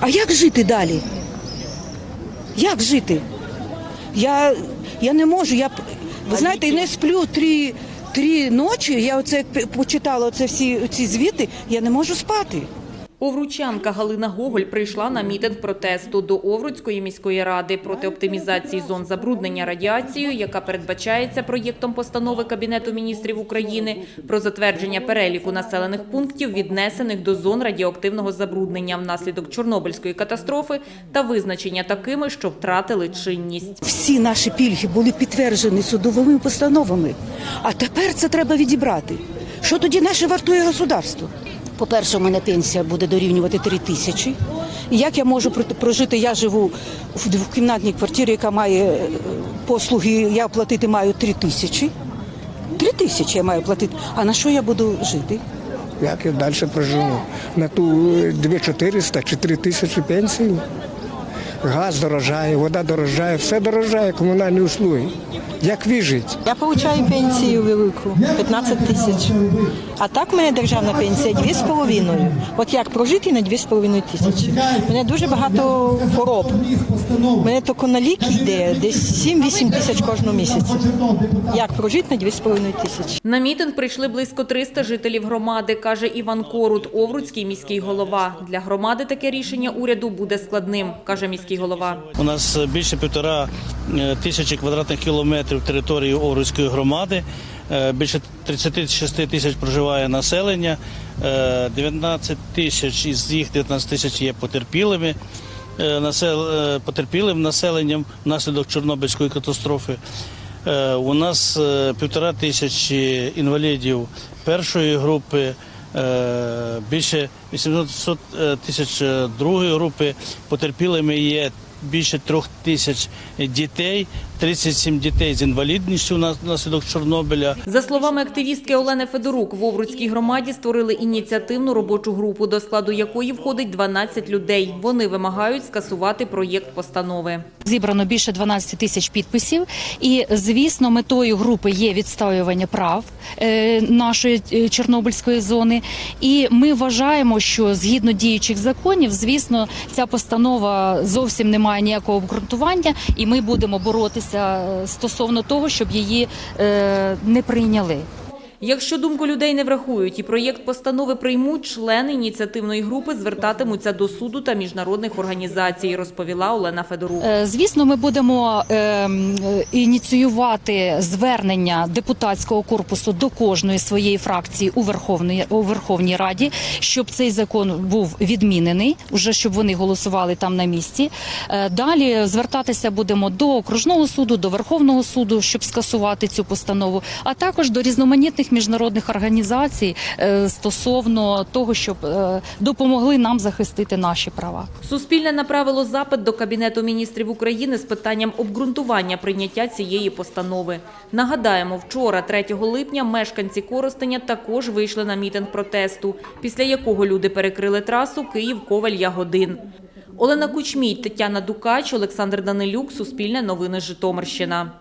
А як жити далі? Як жити? Я, я не можу. Я, ви знаєте, не сплю три, три ночі. Я оце почитала оце всі ці звіти, я не можу спати. Овручанка Галина Гоголь прийшла на мітинг протесту до Овруцької міської ради проти оптимізації зон забруднення радіацією, яка передбачається проєктом постанови Кабінету міністрів України про затвердження переліку населених пунктів, віднесених до зон радіоактивного забруднення внаслідок Чорнобильської катастрофи та визначення такими, що втратили чинність. Всі наші пільги були підтверджені судовими постановами. А тепер це треба відібрати. Що тоді наше вартує государство? По-перше, у мене пенсія буде дорівнювати 3 тисячі. Як я можу прожити? Я живу в двокімнатній квартирі, яка має е, послуги, я платити маю 3 тисячі. 3 тисячі я маю платити. А на що я буду жити? Як я далі проживу? На ту 2400 чи 3 тисячі пенсії? Газ дорожає, вода дорожає, все дорожає, комунальні услуги. Як вижити? Я получаю пенсію велику 15 тисяч. А так в мене державна пенсія 2,5. От як прожити на 2,5 тисячі? У мене дуже багато хвороб. У мене тільки на ліки йде десь 7-8 тисяч кожного місяця. Як прожити на 2,5 тисячі? На мітинг прийшли близько 300 жителів громади, каже Іван Корут, Овруцький міський голова. Для громади таке рішення уряду буде складним, каже міський голова. У нас більше півтора е, тисячі квадратних кілометрів території Овруцької громади. Е, Більше 36 тисяч проживає населення, Е, 19 тисяч із їх 19 тисяч є потерпілими. е, насел- е, Потерпілим населенням внаслідок Чорнобильської катастрофи. Е, У нас е, півтора тисячі інвалідів першої групи, е, більше 800 е, тисяч е, другої групи. Потерпілими є більше трьох тисяч дітей, 37 дітей з інвалідністю на- внаслідок Чорнобиля. За словами активістки Олени Федорук, в Овруцькій громаді створили ініціативну робочу групу, до складу якої входить 12 людей. Вони вимагають скасувати проєкт постанови. Зібрано більше 12 тисяч підписів, і звісно, метою групи є відстоювання прав е, нашої е, Чорнобильської зони. І ми вважаємо, що згідно діючих законів, звісно, ця постанова зовсім не має ніякого обґрунтування, і ми будемо боротися е, стосовно того, щоб її е, не прийняли. Якщо думку людей не врахують і проєкт постанови приймуть, члени ініціативної групи звертатимуться до суду та міжнародних організацій, розповіла Олена Федорук. Е, Звісно, ми будемо е, е, ініціювати звернення депутатського корпусу до кожної своєї фракції у Верховній Верховній Раді, щоб цей закон був відмінений, уже щоб вони голосували там на місці. Далі звертатися будемо до окружного суду, до Верховного суду, щоб скасувати цю постанову, а також до різноманітних міжнародних організацій е, стосовно того, щоб е, допомогли нам захистити наші права. Суспільне направило запит до Кабінету міністрів України з питанням обґрунтування прийняття цієї постанови. Нагадаємо, вчора, 3 липня, мешканці Коростеня також вийшли на мітинг протесту, після якого люди перекрили трасу Київ-Коваль-Ягодин. Олена Кучмій, Тетяна Дукач, Олександр Данилюк, Суспільне новини Житомирщина.